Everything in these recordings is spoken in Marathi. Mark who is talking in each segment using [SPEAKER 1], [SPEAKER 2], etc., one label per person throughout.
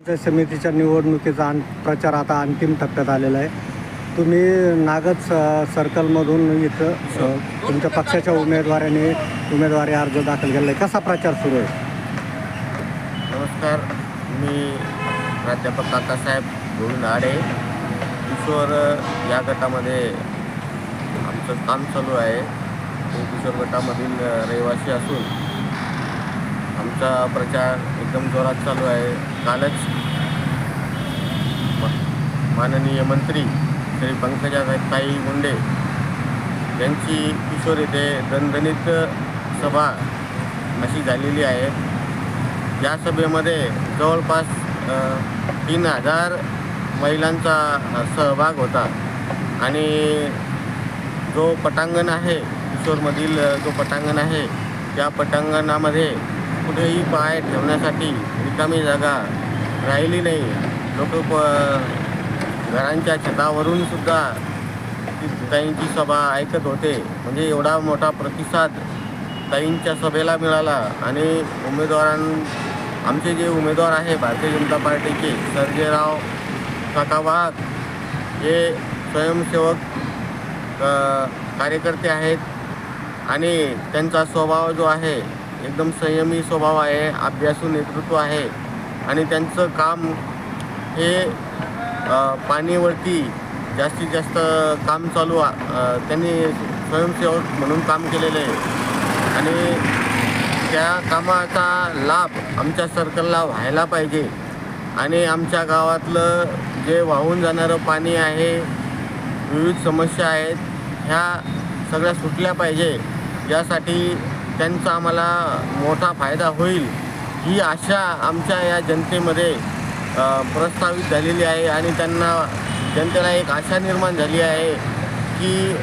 [SPEAKER 1] समितीच्या निवडणुकीचा प्रचार आता अंतिम टप्प्यात आलेला आहे. तुम्ही नागद स- सर्कलमधून इथं तुमच्या पक्षाच्या उमेदवाराने उमेदवारी अर्ज दाखल केला आहे. कसा प्रचार सुरू आहे?
[SPEAKER 2] नमस्कार. मी प्राध्यापक काकासाहेब गोविंद आडे किशोर या गटामध्ये आमचं काम चालू आहे. किशोर गटामधील रहिवासी असून आमचा प्रचार एकदम जोरात चालू आहे. कालच माननीय मंत्री श्री पंकजाताई मुंडे यांची किशोर येथे दणदणीत सभा अशी झालेली आहे. या सभेमध्ये जवळपास तीन हजार महिलांचा सहभाग होता आणि जो पटांगण आहे किशोरमधील जो पटांगण आहे त्या पटांगणामध्ये कुठेही पाय ठेवण्यासाठी रिकामी जागा राहिली नाही. लोक प घरांच्या छतावरून सुद्धा ती ताईंची सभा ऐकत होते. म्हणजे एवढा मोठा प्रतिसाद ताईंच्या सभेला मिळाला आणि उमेदवारां आमचे जे उमेदवार आहे भारतीय जनता पार्टीचे सर्जेराव काका वाघ हे स्वयंसेवक कार्यकर्ते आहेत आणि त्यांचा स्वभाव जो आहे एकदम संयमी स्वभाव आहे अभ्यासू नेतृत्व आहे आणि त्यांचं काम हे पाणीवरती जास्तीत जास्त काम चालू आ- त्यांनी स्वयंसेवक म्हणून काम केलेलं आहे. आणि त्या कामाचा लाभ आमच्या सर्कलला व्हायला पाहिजे. आणि आमच्या गावातलं जे वाहून जाणारं पाणी आहे विविध समस्या आहेत ह्या सगळ्या सुटल्या पाहिजे. यासाठी त्यांचा आम्हाला मोठा फायदा होईल. ही आशा आमच्या या जनतेमध्ये प्रस्तावित झालेली आहे आणि त्यांना जनतेला एक आशा निर्माण झाली आहे की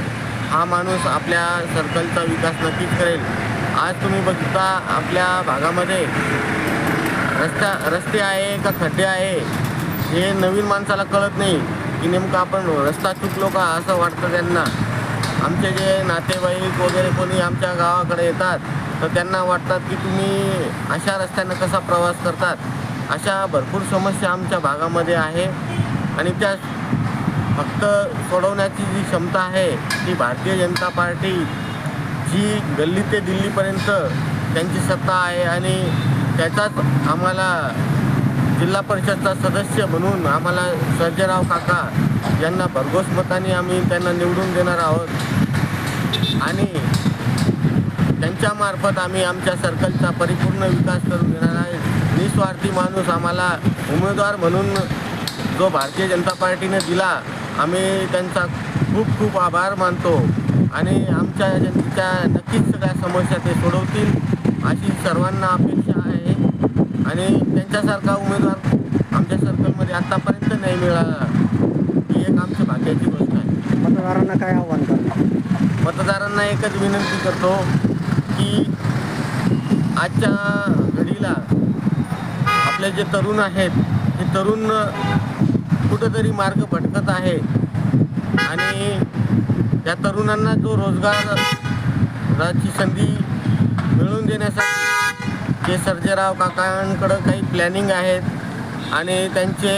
[SPEAKER 2] हा माणूस आपल्या सर्कलचा विकास नक्कीच करेल. आज तुम्ही बघता आपल्या भागामध्ये रस्ता रस्ते आहे का खड्डे आहे हे नवीन माणसाला कळत नाही की नेमकं आपण रस्ता चुकलो का असं वाटतं त्यांना. आमचे जे नातेवाईक वगैरे कोणी आमच्या गावाकडे येतात तर त्यांना वाटतात की तुम्ही अशा रस्त्यानं कसा प्रवास करतात? अशा भरपूर समस्या आमच्या भागामध्ये आहे. आणि त्या फक्त सोडवण्याची जी क्षमता आहे ती भारतीय जनता पार्टी जी गल्ली ते दिल्लीपर्यंत त्यांची सत्ता आहे आणि त्याचाच आम्हाला जिल्हा परिषदचा सदस्य म्हणून आम्हाला सर्जेराव काका यांना भरघोस मताने आम्ही त्यांना निवडून देणार आहोत. आणि त्यांच्यामार्फत आम्ही आमच्या सर्कलचा परिपूर्ण विकास करून घेणार आहे. निस्वार्थी माणूस आम्हाला उमेदवार म्हणून जो भारतीय जनता पार्टीने दिला आम्ही त्यांचा खूप खूप आभार मानतो. आणि आमच्या जनतेच्या नक्कीच सगळ्या समस्या ते सोडवतील अशी सर्वांना अपेक्षा आहे. आणि त्यांच्यासारखा उमेदवार आमच्या सर्कलमध्ये आत्तापर्यंत नाही मिळाला. एक आमच्या भाग्याची गोष्ट आहे.
[SPEAKER 1] मतदारांना काय आव्हान करणार
[SPEAKER 2] मतदारांना एकच विनंती करतो की आजच्या घडीला आपले जे तरुण आहेत हे तरुण कुठंतरी मार्ग भटकत आहे. आणि त्या तरुणांना जो रोजगाराची संधी मिळवून देण्यासाठी जे सर्जेराव काकांकडं काही प्लॅनिंग आहेत आणि त्यांचे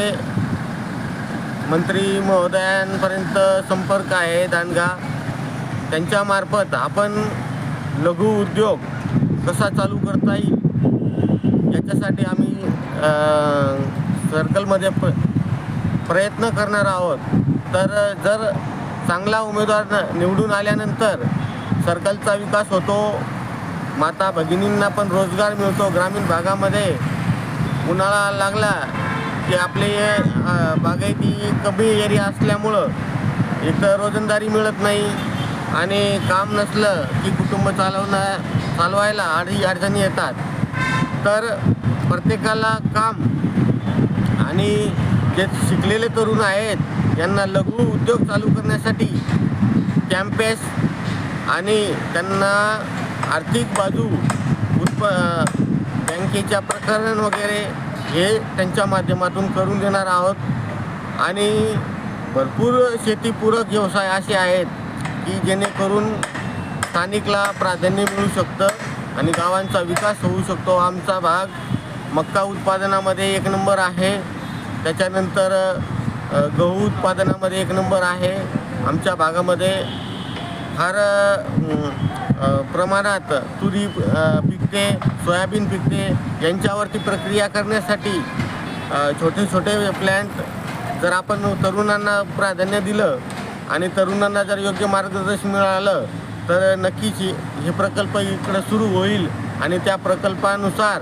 [SPEAKER 2] मंत्री महोदयांपर्यंत संपर्क आहे दांडगा त्यांच्यामार्फत आपण लघु उद्योग कसा चालू करता येईल याच्यासाठी आम्ही सर्कलमध्ये प प्रयत्न करणार आहोत. तर जर चांगला उमेदवार निवडून आल्यानंतर सर्कलचा विकास होतो माता भगिनींना पण रोजगार मिळतो ग्रामीण भागामध्ये. उन्हाळा लागला की आपले बा कमी एरिया असल्यामुळं इथं रोजंदारी मिळत नाही आणि काम नसलं की कुटुंब चालवणं चालवायला अडी अडचणी येतात. तर प्रत्येकाला काम आणि जे शिकलेले तरुण आहेत यांना लघु उद्योग चालू करण्यासाठी कॅम्पेस आणि त्यांना आर्थिक बाजू उत्प बँकेच्या प्रकरण वगैरे हे त्यांच्या माध्यमातून करून देणार आहोत. आणि भरपूर शेतीपूरक व्यवसाय असे आहेत की जेणेकरून स्थानिकला प्राधान्य मिळू शकतं आणि गावांचा विकास होऊ शकतो. आमचा भाग मक्का उत्पादनामध्ये एक नंबर आहे. त्याच्यानंतर गहू उत्पादनामध्ये एक नंबर आहे. आमच्या भागामध्ये फार प्रमाणात तुरी पिकते सोयाबीन पिकते. यांच्यावरती प्रक्रिया करण्यासाठी छोटे छोटे प्लॅन्ट जर आपण तरुणांना प्राधान्य दिलं आणि तरुणांना जर योग्य मार्गदर्शन मिळालं तर नक्कीच हे- प्रकल्प इकडं सुरू होईल आणि त्या प्रकल्पानुसार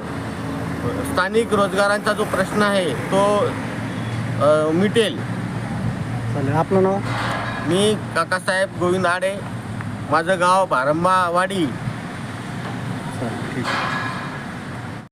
[SPEAKER 2] स्थानिक रोजगारांचा जो प्रश्न आहे तो मिटेल.
[SPEAKER 1] चालेल. आपलं नाव?
[SPEAKER 2] मी काकासाहेब गोविंद आडे. माझं गाव भारंबावाडी
[SPEAKER 1] ठीक आहे.